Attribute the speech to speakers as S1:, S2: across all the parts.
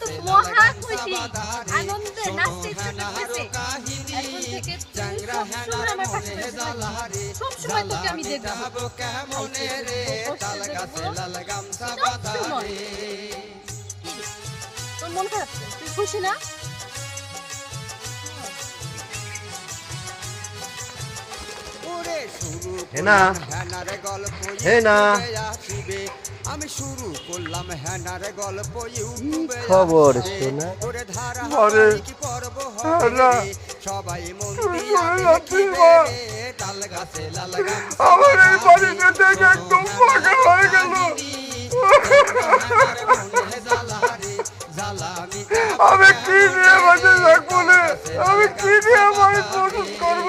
S1: তো মহা খুশি আনন্দে নাচতে ইচ্ছে করতেছে এখন থেকে তুই সবসময় আমার পাশে পাশে সবসময় তোকে আমি দেখব। সবসময়। কি রে? তোর মন খারাপ তুই খুশি না?
S2: হেনা। হেনা।
S3: আমি শুরু করলাম হ্যানার গল্প ইউটিউবে
S2: খবর শোনা?
S3: ওরে ধারা কি
S2: হ্যাঁ,
S3: হবে? সবাই মন দিয়া দেখিবে। তাল গাছে লাল গাম
S2: আমার এই বাড়িতে থেকে একদম হয়ে গেল। আমি কি নিয়ে বাঁচে থাকব আমি কি নিয়ে প্রস্তুত করব?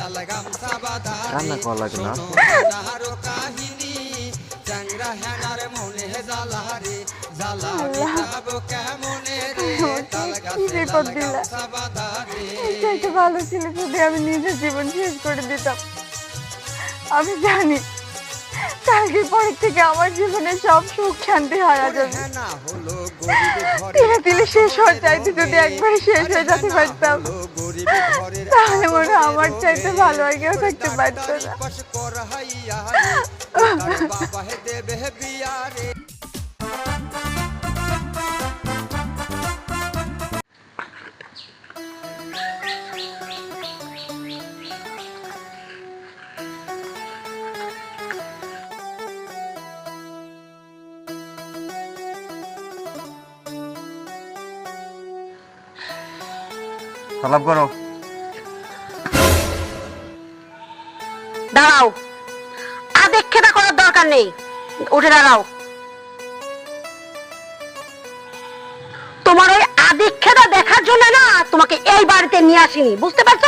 S3: লাল গামছা বাঁধা
S2: রান্না করা লাগে না।
S4: ভালো ছিল যদি আমি নিজের জীবন শেষ করে দিতাম। আমি জানি কালকের পরের থেকে আমার জীবনে সব সুখ শান্তি হারা যাবে। তিলে তিলে শেষ হওয়ার চাইতে যদি একবার শেষ হয়ে যেতে পারতাম তাহলে মনে হয় আমার চাইতে ভালো আর কেউ থাকতে পারতো না।
S2: সালাম করো।
S5: দাঁড়াও। আদেক্ষেতা করার দরকার নেই। উঠে দাঁড়াও। তোমার ওই দেখার জন্য না তোমাকে এই বাড়িতে নিয়ে আসিনি, বুঝতে পারছ?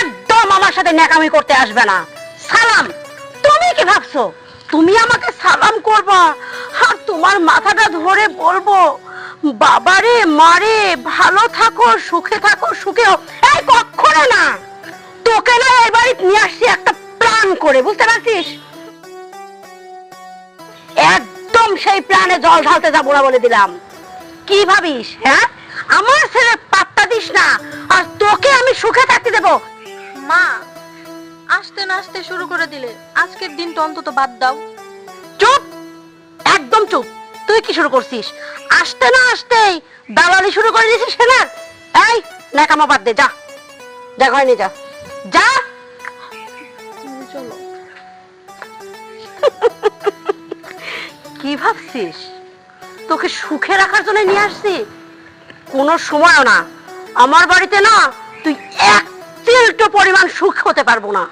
S5: একদম আমার সাথে ন্যাকামি করতে আসবে না। সালাম। তুমি কি ভাবছ? তুমি আমাকে সালাম করবা, আর তোমার মাথাটা ধরে বলব বাবারে মারে ভালো থাকো সুখে থাকো সুখে এই কখনো না তোকে না এই বাড়িতে নিয়ে আসছি একটা প্ল্যান করে বুঝতে পারছিস? একদম সেই প্ল্যানে জল ঢালতে যাব না বলে দিলাম। কি ভাবিস হ্যাঁ? আমার ছেলে পাত্তা দিস না আর তোকে আমি সুখে থাকতে দেবো।
S1: মা আসতে না আসতে শুরু করে দিলে। আজকের দিনটা অন্তত বাদ দাও।
S5: চুপ একদম চুপ। তুই কি শুরু করছিস? আসতে না আসতেই দালালি শুরু করে দিয়েছিস সেনার এই ন্যাকামা বাদ দে যা। যা ঘরে নিয়ে যা। যা। কি ভাবছিস? তোকে সুখে রাখার জন্য নিয়ে আসছি? কোনো সময়ও না। আমার বাড়িতে না তুই এক চিলটো পরিমাণ সুখ হতে পারব না।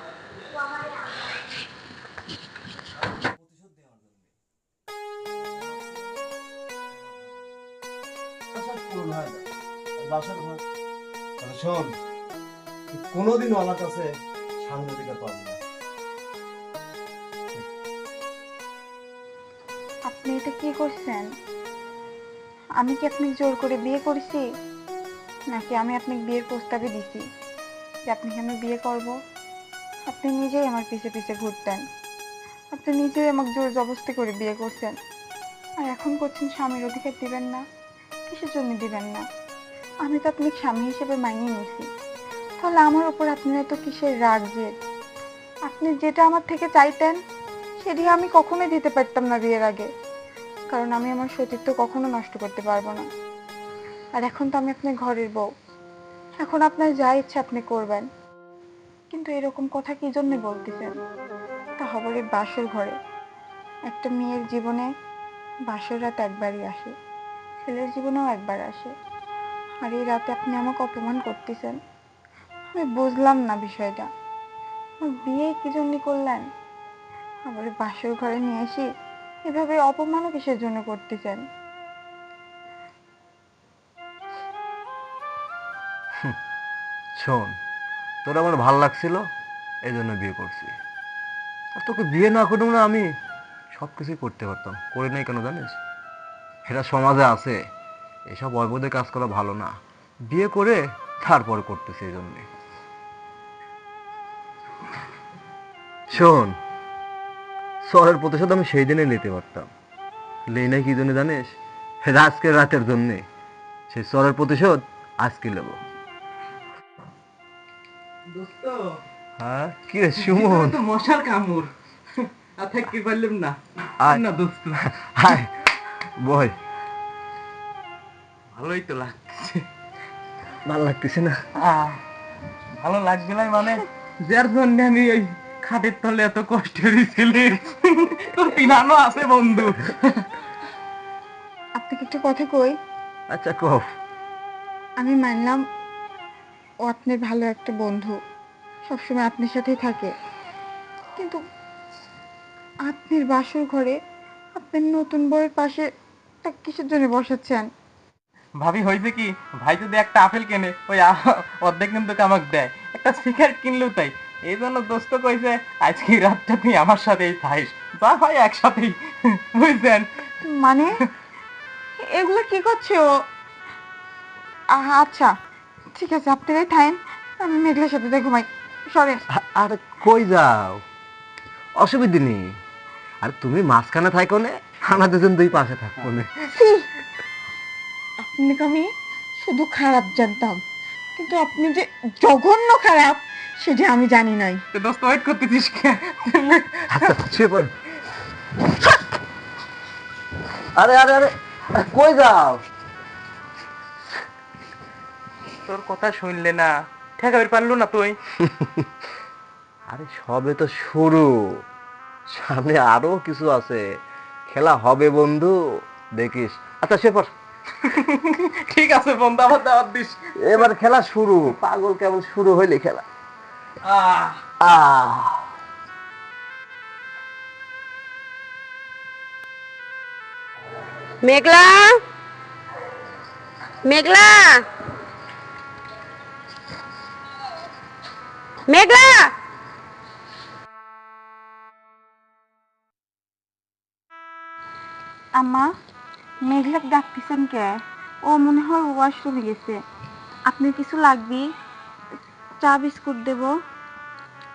S2: তাহলে শোন তুই কোনোদিন আমার কাছে পাবি না।
S4: আপনি এটা কি করছেন? আমি কি আপনাকে জোর করে বিয়ে করেছি? নাকি আমি আপনাকে বিয়ের প্রস্তাবে দিছি যে আমি বিয়ে করব? আপনি নিজেই আমার পিছে পিছে ঘুরতেন। আপনি নিজেই আমাকে জোর জবস্তি করে বিয়ে করছেন। আর এখন করছেন স্বামীর অধিকার দিবেন না, কিসের জন্য দিবেন না? আমি তো আপনি স্বামী হিসেবে মানিয়ে নিয়েছি। তাহলে আমার উপর আপনার এত কিসের রাগ যে? আপনি যেটা আমার থেকে চাইতেন সেটি আমি কখনোই দিতে পারতাম না বিয়ের আগে। কারণ আমি আমার সতীত্ব কখনো নষ্ট করতে পারব না। আর এখন তো আমি আপনার ঘরের বউ। এখন আপনার যা ইচ্ছা আপনি করবেন। কিন্তু এরকম কথা কি জন্য বলতেছেন? তা হবে এই বাসর ঘরে। একটা মেয়ের জীবনে বাসর রাত একবারই আসে। ছেলের জীবনেও একবার আসে। আর এই রাতে আপনি আমাকে অপমান করতেছেন। আমি বুঝলাম না বিষয়টা। বিয়ে কি জন্য করলেন? আবার বাসর ঘরে নিয়ে এসে এভাবে অপমানও কিসের জন্য করতেছেন?
S2: শোন, তোর আমার ভালো লাগছিল এই জন্য বিয়ে করছি। আর তোকে বিয়ে না করুম না আমি সব কিছুই করতে পারতাম। করে নাই কেন জানিস? এটা সমাজে আছে। এসব অবৈধ কাজ করা ভালো না। বিয়ে করে তারপর করতেছি এই জন্যে। শোন সরের প্রতিশোধ আমি সেই দিনে নিতে পারতাম। লেই নাই কি জন্য জানিস? আজকের রাতের জন্যে। সেই সরের প্রতিশোধ আজকে নেব। হ্যাঁ? কি রে সুমন?
S6: তো মশার কামড়। আর থাকতে পারলাম না।
S2: আয়।
S6: না দোস্ত।
S2: Hi boy.
S6: ভালোই তো লাগছে।
S2: ভালো লাগতেছে না?
S6: আহ, ভালো লাগবে না মানে? যার জন্য আমি ওই খাটের তলে এত কষ্ট দিয়েছিলি। তোর পিনানো আছে বন্ধু।
S4: আপনাকে একটা কথা কই?
S2: আচ্ছা কহ
S4: আমি মানলাম ও আপনার ভালো একটা বন্ধু। সবসময় আপনার সাথেই থাকে। কিন্তু আপনার বাসর ঘরে আপনার নতুন বউয়ের পাশে তা কিসের জন্য বসাচ্ছেন?
S6: ভাবি হয়েছে কি ভাই যদি একটা আপেল কেনে ওই অর্ধেক কিন্তু আমাকে দেয়। একটা সিগারেট কিনলেও তাই। এই জন্য দোস্ত কইছে আজকে রাতটা তুই আমার সাথেই থাইস যা হয় একসাথেই বুঝছেন?
S4: মানে? এগুলো কি করছে? ও আহা, আচ্ছা ঠিক আছে আপনারাই থাকেন আমি মেঘলার সাথে দেখো ভাই সরেন।
S2: আর কই যাও? অসুবিধে নেই। আর তুমি মাঝখানে থাকো না আমরা দুজন দুই পাশে থাকব। না!
S4: আপনাকে আমি শুধু খারাপ জানতাম কিন্তু আপনি যে জঘন্য খারাপ সেটা আমি জানি নাই।
S6: তো দোস্ত ওয়েট করতেছিস কে?
S2: আচ্ছা শুয়ে পড়। আরে আরে আরে কই যাও?
S6: তোর কথা শুনলে না ঠেকাবে পারল না তুই।
S2: আরে সবে তো শুরু। সামনে আরও কিছু আছে। খেলা হবে বন্ধু দেখিস। আচ্ছা সে পর
S6: ঠিক আছে বন্ধু আবার দাওয়াত দিস।
S2: এবার খেলা শুরু। পাগল কেবল শুরু হইলে খেলা?
S6: আহ।
S5: মেঘলা? মেঘলা? মেঘলা?
S4: আম্মা? মেঘলাক ডাকতেছেন কে? ও মনে হয় ওয়াশরুমে গেছে। আপনি কিছু লাগবে? চা বিস্কুট দেব।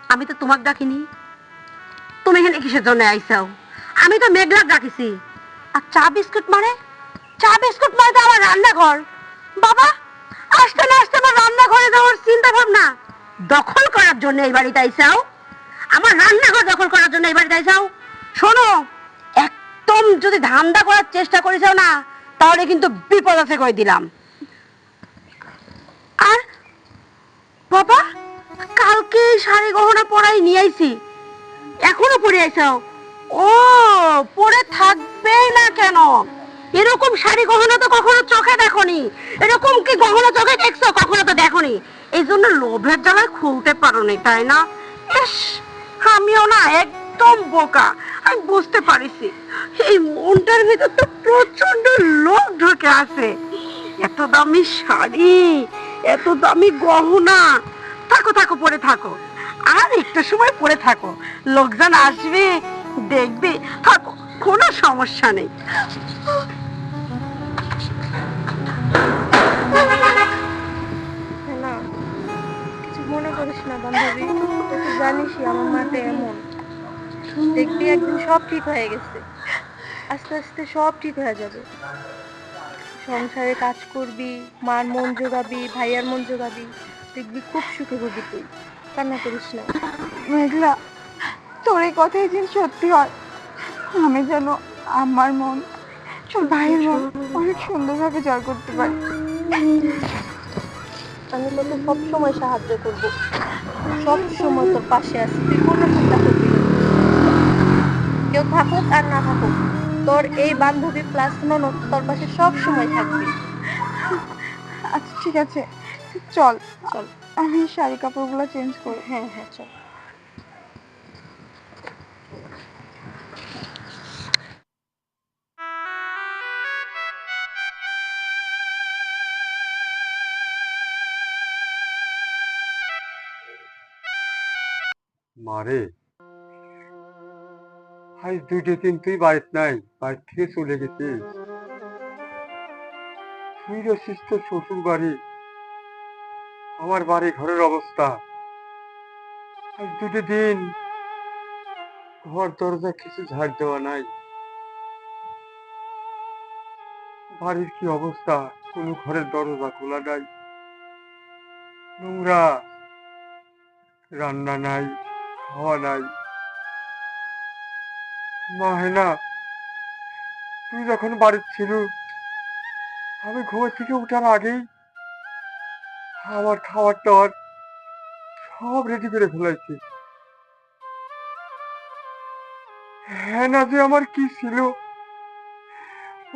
S5: আমি তো তোমাকে ডাকিনি। তুমি এখানে কিসের জন্য আইসাও আমি তো মেঘলাক ডাকিছি। আর চা বিস্কুট মানে? চা বিস্কুট মানে তো আমার রান্নাঘর। বাবা আসতে না আসতে আমার রান্নাঘরে যাওয়ার চিন্তা ভাবনা দখল করার জন্য এই বাড়িতে আইসাও আমার রান্নাঘর দখল করার জন্য এই বাড়িতে আইসাও শোনো একদম যদি ধান্দা করার চেষ্টা করেছ না, তাহলে কিন্তু বিপদ আছে কই দিলাম। আর বাবা, কালকে শাড়ি গহনা পরাই নিয়ে আইছি। এখনও পরে আইসাও ও, পরে থাকবেই না কেন? এরকম শাড়ি গহনা তো কখনো চোখে দেখনি। এরকম কি গহনা চোখে দেখছ? কখনো তো দেখনি। এই জন্য লোভের জ্বালায় খুলতে পারোনি, তাই না? আমিও না একদম বোকা আমি বুঝতে পারিছি এই মনটার ভিতর তো প্রচণ্ড লোক ঢুকে আছে। এত দামি শাড়ি, এত দামি গহনা, থাকো থাকো, পরে থাকো, আর একটা সময় পরে থাকো, লোকজন আসবে, দেখবে, থাকো, কোনো সমস্যা নেই।
S1: মনে করিস না বান্ধবী তো জানিসই আমার মাটা এমন। দেখবি একদিন সব ঠিক হয়ে গেছে। আস্তে আস্তে সব ঠিক হয়ে যাবে। সংসারে কাজ করবি, মার মন জোগাবি, ভাইয়ার মন জোগাবি, দেখবি খুব সুখে হবি তুই। কান্না করিস না।
S4: মেঘলা, তোর এই কথাই যেন সত্যি হয়। আমি যেন আমার মন, তোর ভাইয়ের মন অনেক সুন্দরভাবে জয় করতে পারি।
S1: আমি তোকে সব সময় সাহায্য করব। সব সময় তোর পাশে আছি। তুই কোনো চিন্তা করবি কেউ থাকুক আর না থাকুক তোর এই বান্ধবী প্লাস ননদ তোর পাশে সব সময় থাকবি।
S4: আচ্ছা ঠিক আছে। চল
S1: চল।
S4: আমি শাড়ি কাপড়গুলো চেঞ্জ করি।
S1: হ্যাঁ হ্যাঁ চল।
S7: মারে আজ দুটো দিন তুই বাড়িত নাই বাড়ি থেকে চলে গেছিস তুই রয়েছিস তোর শ্বশুর বাড়ি, আমার বাড়ি, ঘরের অবস্থা। আজ দুটো দিন ঘর, দরজা কিছু ঝাড় দেওয়া নাই। বাড়ির কি অবস্থা? কোনো ঘরের দরজা খোলা নাই। নোংরা। রান্না নাই, খাওয়া নাই। মা হেনা তুই যখন বাড়ির ছিল, আমি ঘুমের থেকে উঠার আগেই আমার খাবার টাবার সব রেডি করে ফেলাইছি হ্যাঁ না যে আমার কি ছিল?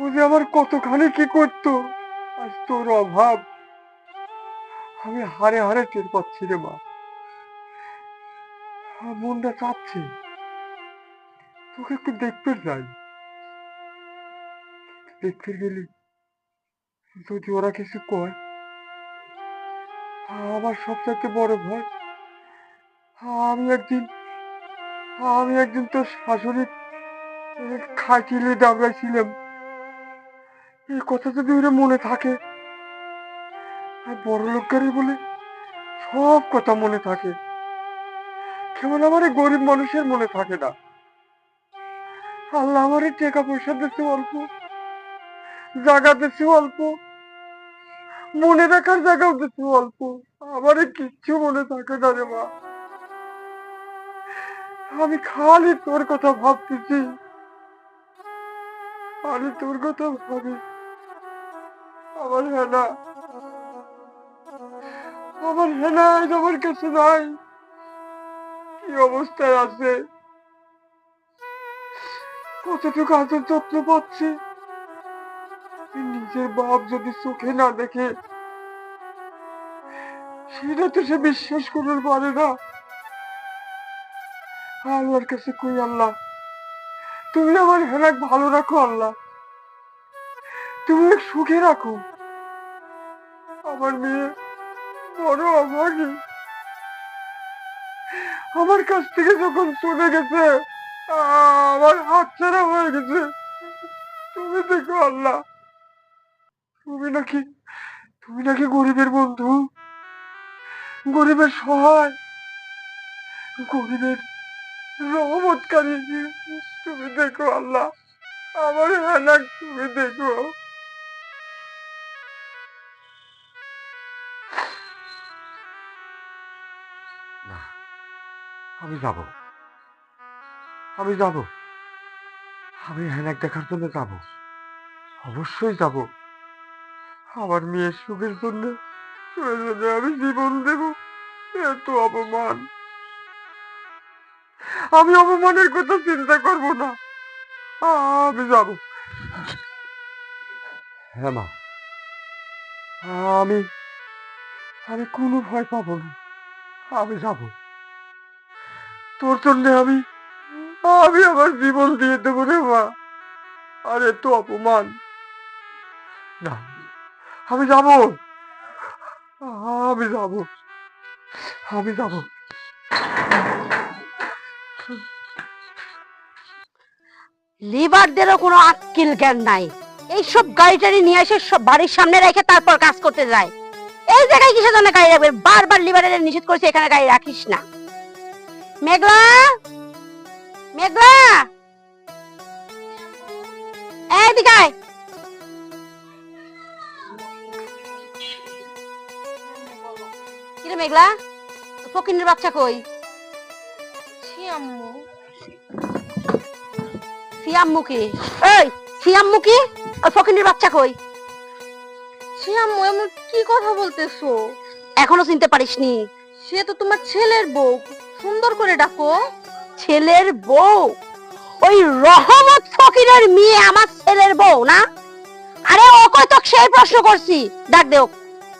S7: ও যে আমার কতখানি কি করতো? আজ তোর অভাব। আমি হারে হারে টের পাচ্ছি রে মা। মনটা চাচ্ছে তোকে একটু দেখতে দেখতে গেলি যদি ওরা কিছু কয়, আমার বড় ভয়, আমি একদিন আমি একদিন তোর শাশুড়ি খাইছিলে এই কথা যদি ওরা মনে থাকে, আর বড় লোকেরই বলে সব কথা মনে থাকে। কেবল আমার গরিব মানুষের মনে থাকে না। আল্লাহ আমার টাকা পয়সা দিচ্ছে অল্প, জায়গা দিচ্ছে অল্প, মনে রাখার জায়গাও দিচ্ছে অল্প। আমার কিচ্ছু মনে থাকে না রে মা। আমি খালি তোর কথা ভাবতেছি। খালি তোর কথা ভাবি। আমার হেনা। আমার হেনা আমার কাছে নাই। কি অবস্থায় আছে? কতটুকু আদর যত্ন পাচ্ছে? নিজের বাপ যদি চোখে না দেখে, সেটা তো সে বিশ্বাস করতে পারে না। আল্লাহর কাছে কই আল্লাহ? তুমি আমার হেনাক ভালো রাখো আল্লাহ। তুমি সুখে রাখো। আমার মেয়ে বড় অভাগী। আমার কাছ থেকে যখন চলে গেছে আমার হাত ছাড়া হয়ে গেছে। তুমি দেখো আল্লাহ। তুমি নাকি তুমি নাকি গরিবের বন্ধু? গরিবের সহায়। গরিবের রহমতকারী তুমি দেখো আল্লাহ। আমার হেনাক তুমি দেখো। আমি যাব। আমি যাব। আমি হেনাক দেখার জন্য যাব। অবশ্যই যাব। আমার মেয়ের সুখের জন্য আমি জীবন দেব। এত অপমান। আমি অপমানের কথা চিন্তা করব না। আমি যাব। হ্যাঁ মা। আমি আমি কোনো ভয় পাবো না। আমি যাব। তোর জন্য আমি আমি আমার জীবন দিয়ে দেবো রে মা। আরে তো অপমান। না, আমি যাব। আমি যাব। আমি যাব।
S5: লিভারদেরও কোনো আক্কিল জ্ঞান নাই। এইসব গাড়ি টাড়ি নিয়ে এসে সব বাড়ির সামনে রেখে তারপর কাজ করতে যায়। এই জায়গায় কিসের জন্য গাড়ি রাখবে? বারবার লিভারের নিষেধ করছে, এখানে গাড়ি রাখিস না। মেঘলা! মেঘলা! এই দিকে আয়। কিরে মেঘলা ফকিনের বাচ্চা কই? সিয়াম্মু কি? এই সিয়াম্মু কি? ওই ফকিনের বাচ্চা কই?
S1: এমন কি কথা বলতেছো?
S5: এখনও চিনতে পারিসনি।
S1: সে তো তোমার ছেলের বউ। সুন্দর করে ডাকো।
S5: ছেলের বউ। ওই রহমত ফকিরের মেয়ে আমার ছেলের বউ না? আরে ও কই সেই প্রশ্ন করছি? ডাক দেও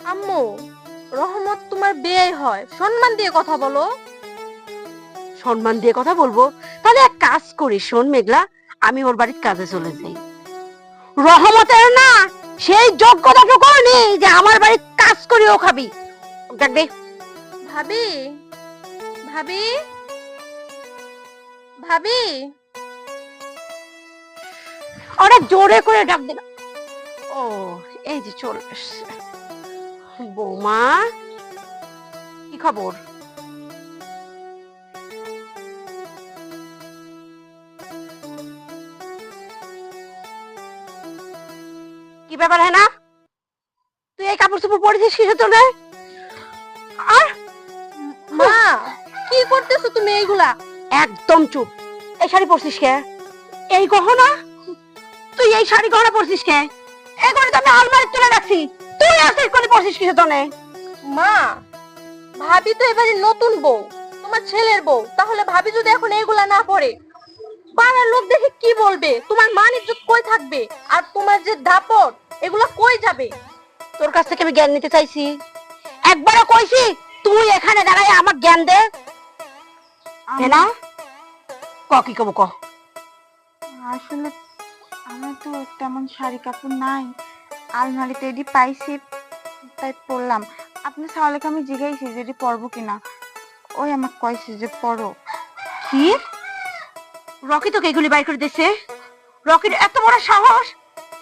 S1: আম্মু রহমত তোমার বিয়ে হয়। সম্মান দিয়ে কথা বলো।
S5: সম্মান দিয়ে কথা বলব? তাহলে এক কাজ করি শোন মেঘলা আমি ওর বাড়ির কাজে চলে যাই। রহমতের না সেই যোগ্যতাটুকু নেই যে আমার বাড়ির কাজ করি ও খাবি। ডাক দে।
S1: ভাবি ভাবি? ভাবি।
S5: অনেক জোরে করে ডাক দিল। ও, এই যে চলে এসছে। বৌমা, কি খবর? কি ব্যাপার হ্যাঁ না তুই এই কাপড় চোপড় পরেছিস কিসের জন্য? আর?
S1: মা, কি করতেছো তুমি এইগুলা?
S5: একদম চুপ। এই শাড়ি পরছিস কে? এই গহনা? তুই এই শাড়ি গহনা পরছিস কে? এই করে তো আমি আলমারি তুলে রাখছি। তুই আসিস করে পরছিস কিসের জন্য?
S1: মা ভাবি তো এবারে নতুন বউ। তোমার ছেলের বউ। তাহলে ভাবি যদি এখন এইগুলা না পড়ে পাড়ার লোক দেখে কি বলবে? তোমার মান ইজ্জত কই থাকবে? আর তোমার যে দাপট এগুলা কই যাবে?
S5: তোর কাছ থেকে আমি জ্ঞান নিতে চাইছি। একবারও কইছি তুই এখানে দাঁড়ায় আমার জ্ঞান দে। না? ক কি কব ক?
S4: আসলে আমার তো তেমন শাড়ি কাপড় নাই। আলমারিতে এটি পাইছি তাই পরলাম। আপনি সাহলেকে আমি জিজ্ঞাইছি যে এটি পরবো কিনা? ওই আমাকে কইছে যে পরো।
S5: কি? রকি তোকে এগুলি বাইর করে দিছে? রকির এত বড় সাহস?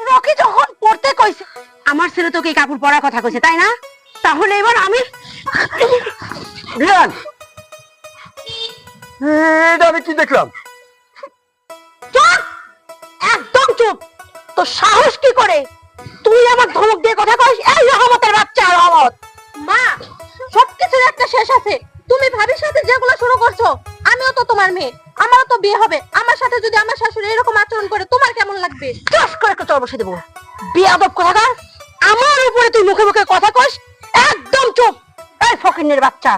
S5: রকি যখন পড়তে কইছে আমার ছেলে তোকে এই কাপড় পরার কথা কইছে তাই না? তাহলে এবার আমি
S2: এটা আমি কি দেখলাম?
S5: চুপ! একদম চুপ! তো সাহস কি করে? তুই আমার ধমক দিয়ে কথা কইস এই রহমতের বাচ্চা রহমত!
S1: মা সবকিছুর একটা শেষ আছে। তুমি ভাবির সাথে যেগুলো শুরু করছ আমিও তো তোমার মেয়ে। আমারও তো বিয়ে হবে। আমার সাথে যদি আমার শাশুড়ি এরকম আচরণ করে তোমার কেমন লাগবে?
S5: চাষ করে একটা চর বসে দেবো। বিয়াদব কথাকার আমার উপরে তুই মুখে মুখে কথা কইস একদম চুপ! এই ফকিনের বাচ্চা।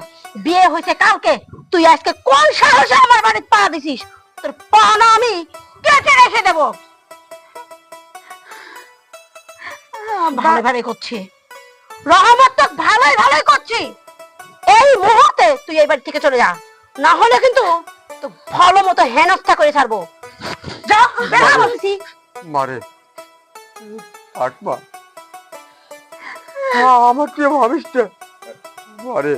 S5: বিয়ে হয়েছে কালকে। তুই আজকে কোন সাহসে আমার বাড়িতে পা দিছিস? তোর পা না আমি কেটে রেখে দেব। ভালো। ভালো করছি। রহমত তো ভালোই ভালোই করছি। এই মুহূর্তে তুই এই বাড়ি থেকে চলে যা। না হলে কিন্তু তো ভালো মতো হেনস্থা করে ছাড়বো। যা বের বলছি।
S7: মারে। থাক মা। আমার কি ভাবিস মারে।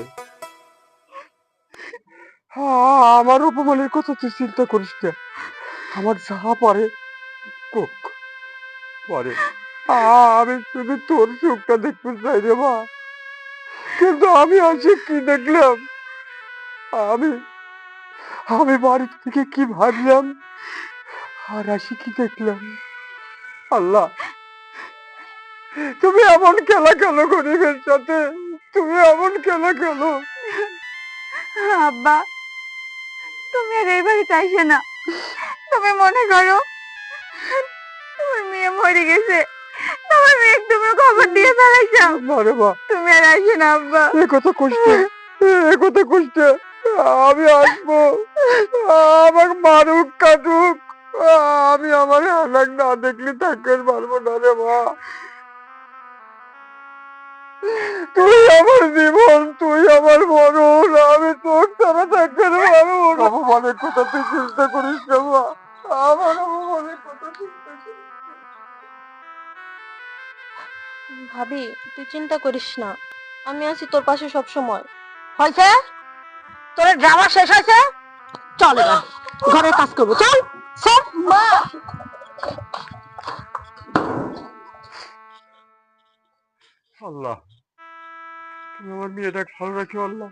S7: আমার অপমানের কথা তুই চিন্তা করিস না। আমার যা পারে কোক পারে। আমি শুধু তোর সুখটা দেখতে চাই রে মা। কিন্তু আমি আজকে কি দেখলাম? আমি আমি বাড়ি থেকে কি ভাবলাম? আর আসি কি দেখলাম? আল্লাহ, তুমি এমন খেলা খেলো গরিবের সাথে? তুমি এমন খেলা খেলো
S4: আব্বা তুমি আর এই বাড়িতে আইসে না। তুমি মনে করো তোমার মেয়ে মরে গেছে। তোমার মেয়ে তুমি খবর দিয়ে ফেলাইছো
S7: মারে
S4: তুমি আর আইসে না আব্বা।
S7: এ কথা কষ্ট। এ কথা কষ্ট। আমি আসব। আমার মারুক কাটুক। আমি আমার হালাক না দেখলে থাকতে পারব না রে মা। তুই আমার জীবন তুই আমার মরণ আমি তোর ছাড়া থাকতে অপমানের কথা তুই চিন্তা করিস না মা। আমার অপমানের কথা চিন্তা
S1: ভাবি তুই চিন্তা করিস না। আমি আছি তোর পাশে সব সময়
S5: হয়েছে? তোর ড্রামা শেষ হয়েছে? চল এবার ঘরের কাজ করব। চল চল।
S1: মা
S7: আল্লাহ। তুমি আমার মেয়েটাকে ভালো রাখো আল্লাহ।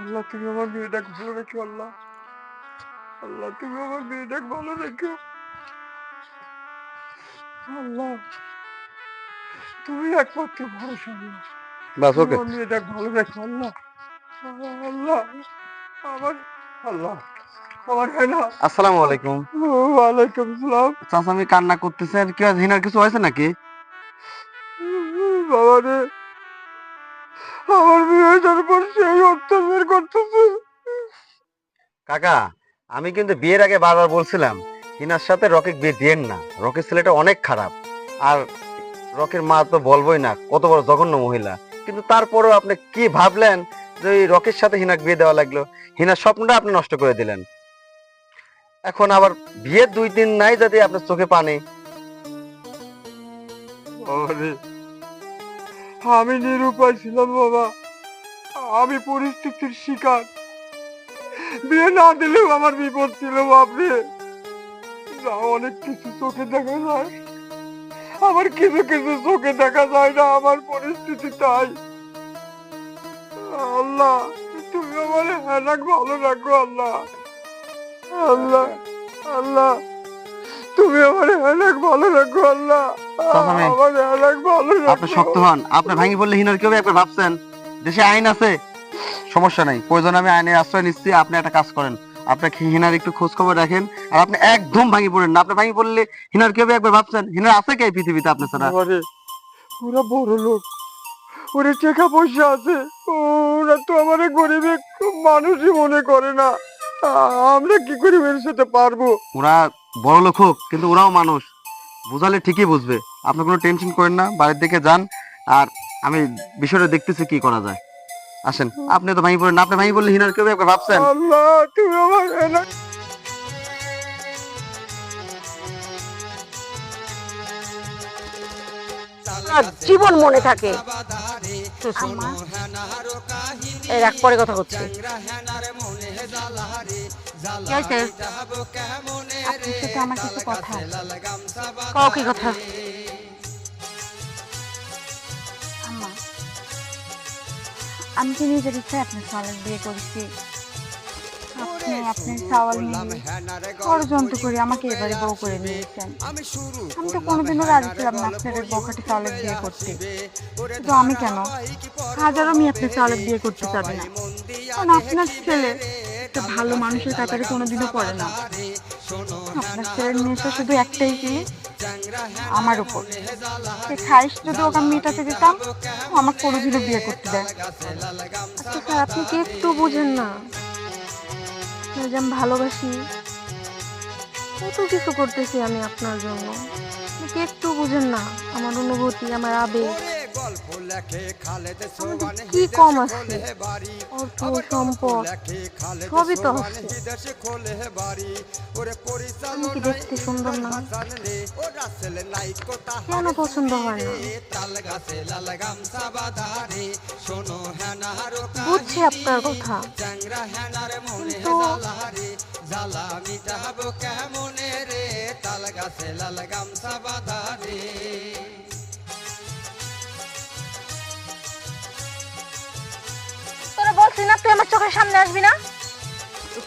S7: আল্লাহ তুমি আমার মেয়েটাকে ভালো রাখো আল্লাহ। আল্লাহ তুমি আমার মেয়েটাকে ভালো রেখো আল্লাহ তুমি একমাত্র ভরসা
S2: বাস ওকে।
S7: আমার মেয়েটাকে ভালো রাখো আল্লাহ। আল্লাহ আমার আল্লাহ
S2: আসসালামু আলাইকুম।
S7: ওয়ালাইকুম সালাম।
S2: চাচা আমি কান্না করতেছেন। কি হিনার কিছু হয়েছে নাকি?
S7: বাবা রে আমার উপর সেই অত্যাচার করতেছে।
S2: কাকা আমি কিন্তু বিয়ের আগে বারবার বলছিলাম হিনার সাথে রকিক বিয়ে দিয়েন না। রকির ছেলেটা অনেক খারাপ। আর রকির মা তো বলবোই না কত বড় জঘন্য মহিলা। কিন্তু তারপরেও আপনি কি ভাবলেন যে ওই রকির সাথে হিনাক বিয়ে দেওয়া লাগল? হিনার স্বপ্নটা আপনি নষ্ট করে দিলেন। এখন আবার বিয়ের দুই দিন নাই যদি আপনার চোখে পানি।
S7: আমি নিরুপায় ছিলাম বাবা। আমি পরিস্থিতির শিকার। বিয়ে না দিলেও আমার বিপদ ছিল বাপরে। যা অনেক কিছু চোখে দেখা যায়। আমার কিছু কিছু চোখে দেখা যায় না, আমার পরিস্থিতি তাই। আল্লাহ, তুমি আমার হেনাক ভালো রাখো, আল্লাহ। আল্লাহ আল্লাহ। তুমি আমার হেনাক ভালো রাখো আল্লাহ। আমার হেনাক ভালো রাখো।
S8: আপনি শক্ত হন আপনি ভাঙি বললে হিনার কেউ একবার ভাবছেন? দেশে আইন আছে? সমস্যা নাই প্রয়োজন আমি আইনের আশ্রয় নিচ্ছি আপনি একটা কাজ করেন। আপনি হিনার একটু খোঁজ খবর রাখেন আর আপনি একদম ভাঙি পড়েন না। আপনি ভাঙি পড়লে হিনার কেউ একবার ভাবছেন? হিনার আছে কে পৃথিবীতে আপনি ছাড়া?
S7: ওরা বড় লোক। ওরা টাকা পয়সা আছে। ওরা তো আমার গরিবে মানুষই মনে করে না। আমরা কি করে এর সাথে পারব?
S8: ওরা বড় লোক হোক কিন্তু ওরাও মানুষ। বুঝালে ঠিকই বুঝবে। আপনি কোনো টেনশন করেন না বাড়ির দিকে যান আর আমি বিষয়টা দেখতেছি কি করা যায়। আসেন আপনি তো ভাঙি পড়েন না আপনি ভাঙি বললে হিনার কেউ একবার ভাবছেন?
S7: আল্লাহ তুমি আমার এনা
S5: জীবন মনে থাকে। এই রাগ পরে কথা হচ্ছে।
S4: আমার কিছু কথা আছে
S5: কও কি কথা।
S4: আম্মা। আমি কি নিজের ইচ্ছায় আপনার সাওয়ালের বিয়ে করেছি। আপনি আপনার সাওয়াল নিয়ে ষড়যন্ত্র করে আমাকে এবারে বউ করে নিয়েছেন।
S3: আমি
S4: তো কোনোদিনও রাজি ছিলাম না আপনাদের বখাটে চাউলের বিয়ে করতে। কিন্তু আমি কেন? হাজারো মেয়ে আপনার চাউলের বিয়ে করতে চাবে না। কারণ আপনার ছেলে একটা ভালো মানুষের কাতারে কোনোদিনও পড়ে না। আপনার ছেলের মেয়েটা শুধু একটাই কি আমার উপর। সে খাইস যদি ওকে আমি মেটাতে দিতাম, ও আমার কোনোদিনও বিয়ে করতে দেয়।
S1: আচ্ছা স্যার, আপনি কি একটু বুঝেন না? আমি ভালোবাসি, কত কিছু করতেছি আমি আপনার জন্য। কি একটু বুঝেন না? আমার অনুভূতি, আমার আবেগ।
S3: গল্প লেখে খালেদ সোবান
S1: কি কম আছে? অর্থ সম্পদ সবই তো আছে।
S3: বাড়ি। ওরে পরিচালনা
S1: দেখতে সুন্দর না?
S3: ও রাসেল নাই কোথা
S1: কেন পছন্দ হয় না?
S3: তাল গাছে লাল গামছা বাঁধারে শোনো হেনারো
S1: বুঝছি আপনার কথা।
S3: চ্যাংরা হেনার মনে
S1: কিন্তু
S3: জ্বালারে জ্বালা মিটাবো কেমনে রে? তাল গাছে লাল গামছা বাঁধারে
S1: বলছি না তুই আমার চোখের সামনে আসবি না?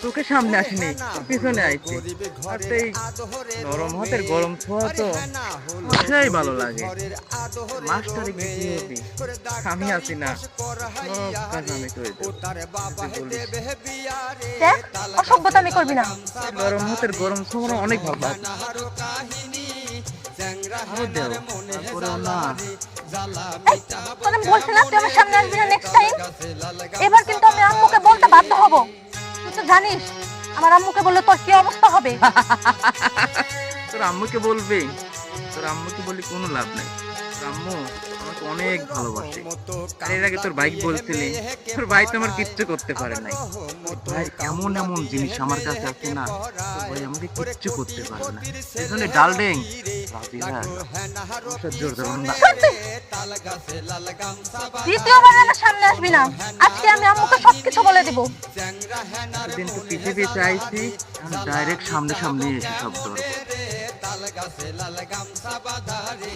S6: চোখের সামনে আসেনি পিছনে আইছে। আর এই নরম হাতের গরম ছোঁয়া তো সেই ভালো লাগে। মাস্টারে কি কি হবি? আমি আছি না। কাজ আমি করে দেবো।
S1: অসভ্যতা আমি করবি না।
S6: গরম হাতের গরম ছোঁয়া অনেক ভালো লাগে আরও দেও তারপরেও না।
S1: এই, তোর আমি বলছি তুই আমার সামনে আসবি না নেক্সট টাইম এবার কিন্তু আমি আম্মুকে বলতে বাধ্য হব। তুই তো জানিস আমার আম্মুকে বললে তোর কি অবস্থা হবে?
S6: তোর আম্মুকে বলবে তোর আম্মুকে বলি কোনো লাভ নাই। তোর আম্মু অনেক ভালোবাসে। আর এর আগে তোর বাইক বলছিলি তোর ভাই তো আমার কিচ্ছু করতে পারে নাই। ভাই এমন এমন জিনিস আমার কাছে আছে না ভাই আমাকে কিচ্ছু করতে পারে না। এখানে ডালডেং না।
S1: দ্বিতীয়বার আমার সামনে আসবি না। আজকে আমি আম্মুকে সবকিছু বলে দিব।
S6: দিন তো পৃথিবী চাইছি ডাইরেক্ট সামনে সামনে এসে সব ধরবো
S3: তাল গাছে লাল গামছা বাঁধারে